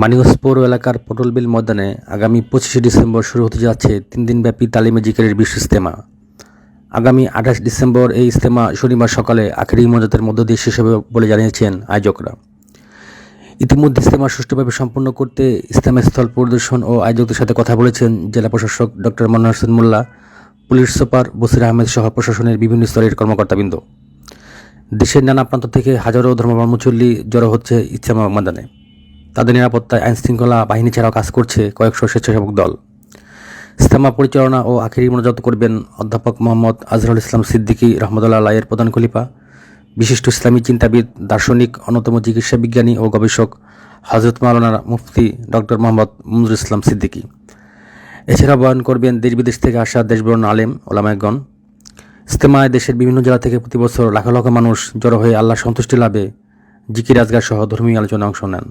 মানিগঞ্জ পৌর এলাকার পটলবিল ময়দানে আগামী পঁচিশে ডিসেম্বর শুরু হতে যাচ্ছে তিন দিনব্যাপী তালিমে জিকিরের বিশ্ব ইস্তেমা আগামী আঠাশ ডিসেম্বর এই ইস্তেমা শনিবার সকালে আখেরি মজাতের মধ্য দিয়ে শেষ হবে বলে জানিয়েছেন আয়োজকরা। ইতিমধ্যে ইস্তেমা সুষ্ঠুভাবে সম্পন্ন করতে ইস্তেমা স্থল পরিদর্শন ও আয়োজকদের সাথে কথা বলেছেন জেলা প্রশাসক doctor Monohar Hossain Molla, police super Bashir Ahmed সহ প্রশাসনের বিভিন্ন স্তরের কর্মকর্তাবৃন্দ। দেশের নানা প্রান্ত থেকে হাজারো ধর্মবর্মচল্লী জড়ো হচ্ছে ইস্তেমা ময়দানে। তাদের নিরাপত্তায় আইন শৃঙ্খলা বাহিনী ছাড়াও কাজ করছে কয়েকশো স্বেচ্ছাসেবক দল। ইস্তেমা পরিচালনা ও আখেরি মনোজাত করবেন অধ্যাপক মোহাম্মদ আজহারুল ইসলাম সিদ্দিকী রহমতুল্লাহ আলাইয়ের প্রধান খলিফা। বিশিষ্ট ইসলামী চিন্তাবিদ, দার্শনিক, অন্যতম চিকিৎসা বিজ্ঞানী ও গবেষক হজরত মাওলানা মুফতি ডক্টর মোহাম্মদ মঞ্জুর ইসলাম সিদ্দিকী। এছাড়া বয়ন করবেন দেশ বিদেশ থেকে আসা দেশবরণ আলেম ওলামায়গণ ইস্তেমায় দেশের বিভিন্ন জেলা থেকে প্রতি বছর লাখ লাখ মানুষ জড়ো হয়ে আল্লাহ সন্তুষ্টি লাভে জিকির আজগার সহ ধর্মীয় আলোচনায় অংশ নেন।